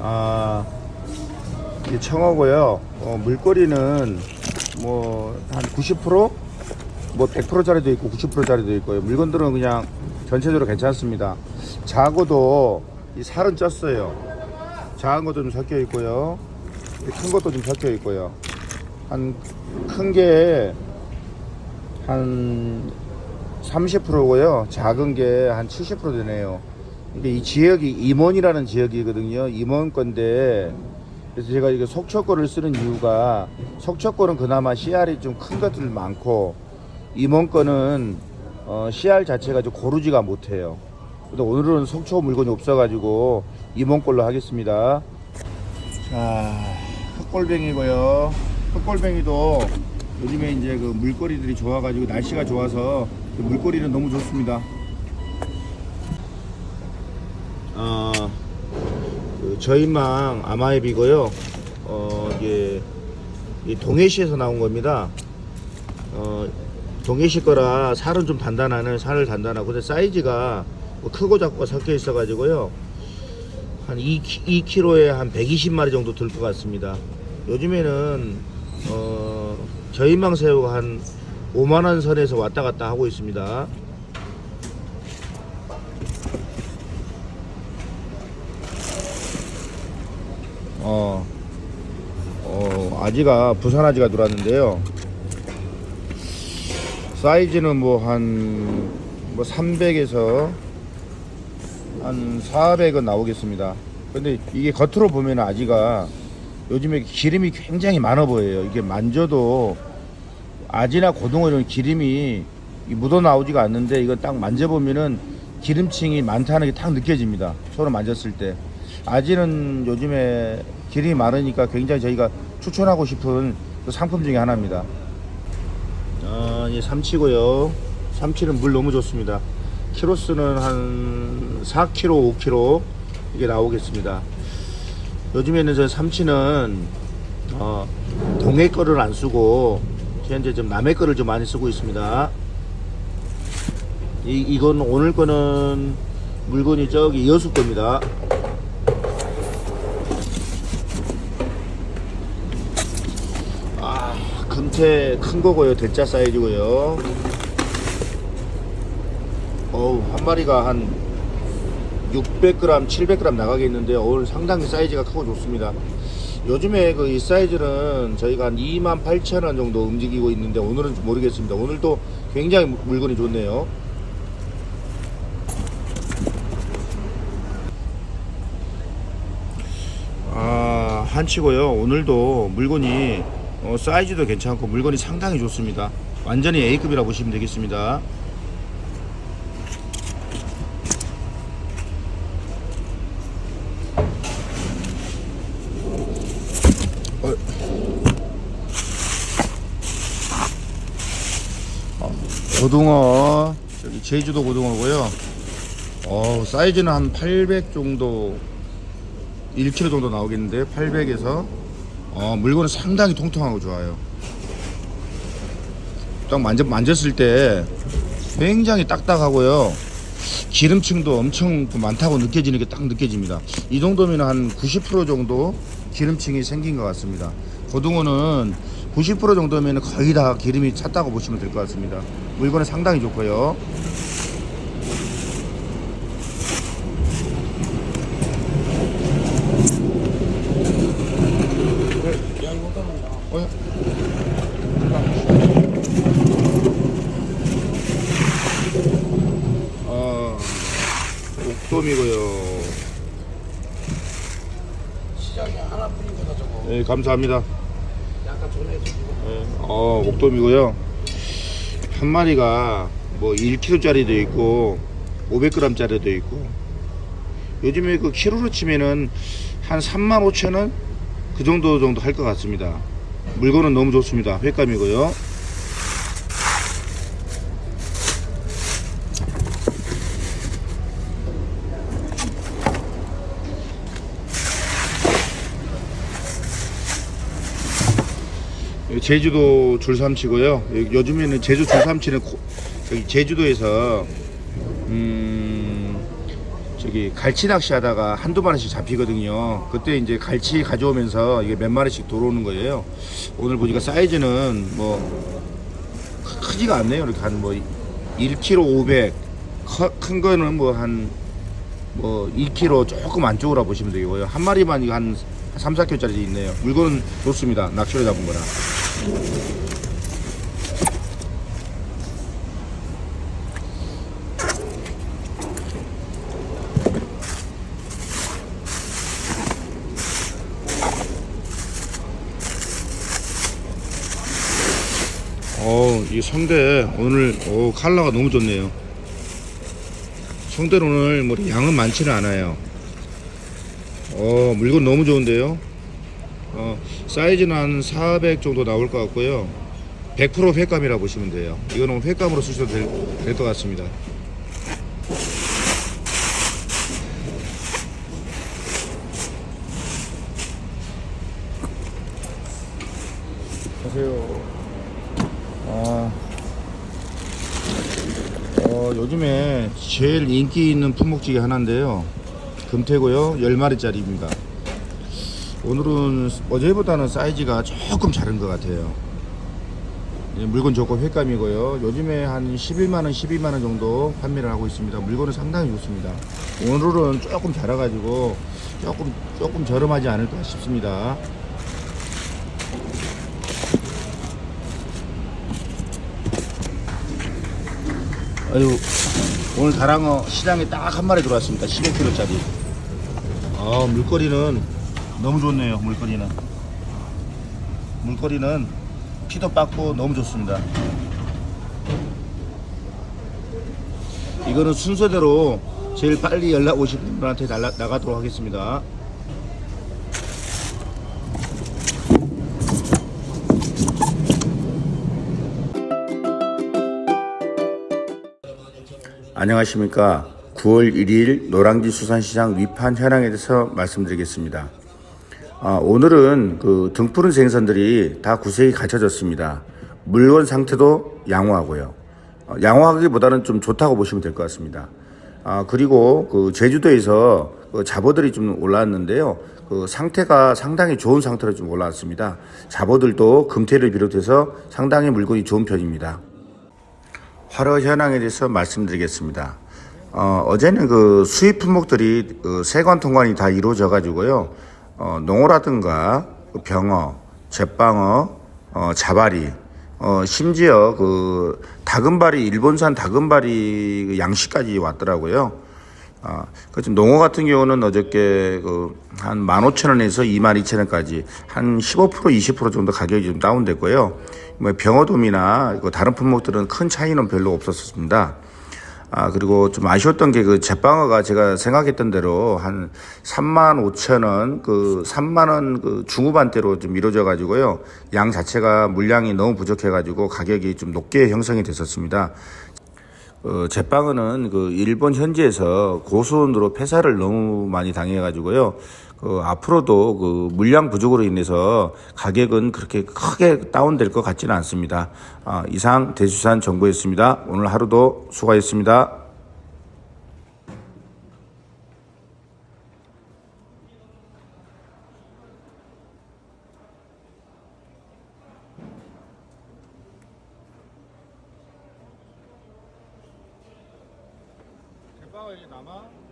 아, 이게 청어고요. 어, 물거리는 뭐 한 90%? 뭐 100%짜리도 있고 90%짜리도 있고요. 물건들은 그냥 전체적으로 괜찮습니다. 작아도 이 살은 쪘어요. 작은 것도 좀 섞여 있고요. 이큰 것도 좀 섞여 있고요. 한 큰 게 한 30%고요. 작은 게 한 70% 되네요. 근데 이 지역이 임원이라는 지역이거든요. 임원 건데 그래서 제가 이게 속초 거를 쓰는 이유가 속초 거는 그나마 CR이 좀 큰 것들 많고 임원 거는 어, CR 자체가 좀 고르지가 못해요. 근데 오늘은 속초 물건이 없어가지고 임원 걸로 하겠습니다. 자, 흑골뱅이고요. 흑골뱅이도 요즘에 이제 그 물거리들이 좋아가지고 날씨가 좋아서 그 물거리는 너무 좋습니다. 어, 그 저희망 아마앱이고요. 어, 이게 이 동해시에서 나온 겁니다. 어, 동해시 거라 살은 좀 단단하네. 살을 단단하고 근데 사이즈가 뭐 크고 작고 섞여 있어 가지고요. 한 2, 2kg에 한 120마리 정도 들 것 같습니다. 요즘에는 어, 저희망 새우가 한 5만 원 선에서 왔다 갔다 하고 있습니다. 어, 어, 아지가 부산 아지가 들어왔는데요. 사이즈는 뭐한뭐 300에서 한 400은 나오겠습니다. 근데 이게 겉으로 보면 아지가 요즘에 기름이 굉장히 많아 보여요. 이게 만져도 아지나 고등어는 기름이 묻어 나오지가 않는데 이거 딱 만져보면은 기름층이 많다는 게 딱 느껴집니다. 손을 만졌을 때. 아지는 요즘에 기름이 많으니까 굉장히 저희가 추천하고 싶은 그 상품 중에 하나입니다. 아, 이 삼치고요. 삼치는 물 너무 좋습니다. 키로수는 한 4kg, 5kg 이게 나오겠습니다. 요즘에는 저 삼치는 어, 동해 거를 안 쓰고 현재 좀 남해 거를 좀 많이 쓰고 있습니다. 이, 이건 오늘 거는 물건이 저기 여수 겁니다. 아, 금태 큰 거고요. 대짜 사이즈고요. 어우, 한 마리가 한 600g, 700g 나가겠는데 오늘 상당히 사이즈가 크고 좋습니다. 요즘에 그 이 사이즈는 저희가 한 28,000원 정도 움직이고 있는데 오늘은 좀 모르겠습니다. 오늘도 굉장히 물- 물건이 좋네요. 아, 한치고요. 오늘도 물건이 어, 사이즈도 괜찮고 물건이 상당히 좋습니다. 완전히 A급이라 보시면 되겠습니다. 어. 어, 고등어 저기 제주도 고등어고요. 어, 사이즈는 한 800 정도 1kg 정도 나오겠는데 800에서 어, 물건은 상당히 통통하고 좋아요. 딱 만져 만졌을 때 굉장히 딱딱하고요. 기름층도 엄청 많다고 느껴지는 게 딱 느껴집니다. 이 정도면 한 90% 정도 기름층이 생긴 것 같습니다. 고등어는 90% 정도면 거의 다 기름이 찼다고 보시면 될 것 같습니다. 물건은 상당히 좋고요. 어, 아, 옥돔이고요. 시장에 하나뿐인 거다 저거. 네, 감사합니다. 약간 전해주고. 네, 어, 옥돔이고요. 한 마리가 뭐 1kg짜리도 있고 500g짜리도 있고 요즘에 그 키로로 치면은 한 3만 5천 원? 그 정도 정도 할 것 같습니다. 물건은 너무 좋습니다. 횟감이고요. 제주도 줄삼치고요. 요- 요즘에는 제주 줄삼치는 고- 여기 제주도에서 음 저기 갈치 낚시하다가 한두 마리씩 잡히거든요. 그때 이제 갈치 가져오면서 이게 몇 마리씩 들어오는 거예요. 오늘 보니까 사이즈는 뭐 크- 크지가 않네요. 이렇게 한 뭐 1kg 500, 커- 큰 거는 뭐한뭐 2kg 조금 안쪽으로 보시면 되고요. 한 마리만 한 3, 4kg짜리 있네요. 물건은 좋습니다. 낚시로 잡은 거라. 어, 이 성대 오늘 오, 컬러가 너무 좋네요. 성대 오늘 뭐 양은 많지는 않아요. 어, 물건 너무 좋은데요. 어, 사이즈는 한 400 정도 나올 것 같고요. 100% 횟감이라 보시면 돼요. 이거는 횟감으로 쓰셔도 될것 같습니다. 안녕하세요. 아, 어, 요즘에 제일 인기 있는 품목 중에 하나인데요. 금태고요. 10마리짜리입니다. 오늘은 어제보다는 사이즈가 조금 작은 것 같아요. 예, 물건 좋고 횟감이고요. 요즘에 한 11만원, 12만원 정도 판매를 하고 있습니다. 물건은 상당히 좋습니다. 오늘은 조금 자라가지고 조금, 조금 저렴하지 않을까 싶습니다. 아유, 오늘 다랑어 시장에 딱 한 마리 들어왔습니다. 15kg짜리. 아, 물거리는 너무 좋네요. 물거리는. 물거리는 피도 빠고 너무 좋습니다. 이거는 순서대로 제일 빨리 연락 오신 분들한테 날라, 나가도록 하겠습니다. 안녕하십니까. 9월 1일 노량진 수산시장 위판 현황에 대해서 말씀드리겠습니다. 아, 오늘은 그 등푸른 생선들이 다 구색이 갖춰졌습니다. 물건 상태도 양호하고요. 어, 양호하기보다는 좀 좋다고 보시면 될 것 같습니다. 아, 그리고 그 제주도에서 그 잡어들이 좀 올라왔는데요. 그 상태가 상당히 좋은 상태로 좀 올라왔습니다. 잡어들도 금태를 비롯해서 상당히 물건이 좋은 편입니다. 활어 현황에 대해서 말씀드리겠습니다. 어, 어제는 그 수입 품목들이 그 세관 통관이 다 이루어져 가지고요. 어, 농어라든가 그 병어, 제빵어, 어, 자바리, 어, 심지어 그 다금바리 일본산 다금바리 그 양식까지 왔더라고요. 아, 그 농어 같은 경우는 어저께 그한 15,000원에서 22,000원까지 한 15% 20% 정도 가격이 좀 다운됐고요. 뭐 병어돔이나 그 다른 품목들은 큰 차이는 별로 없었습니다. 아, 그리고 좀 아쉬웠던 게 그 제빵어가 제가 생각했던 대로 한 3만 5천 원, 그 3만 원 그 중후반대로 좀 이루어져 가지고요. 양 자체가 물량이 너무 부족해 가지고 가격이 좀 높게 형성이 됐었습니다. 어, 제빵어는 그 일본 현지에서 고수원으로 폐사를 너무 많이 당해 가지고요. 그 앞으로도 그 물량 부족으로 인해서 가격은 그렇게 크게 다운될 것 같지는 않습니다. 아, 이상 대수산 정보였습니다. 오늘 하루도 수고하셨습니다. 제빵어 이제 남아?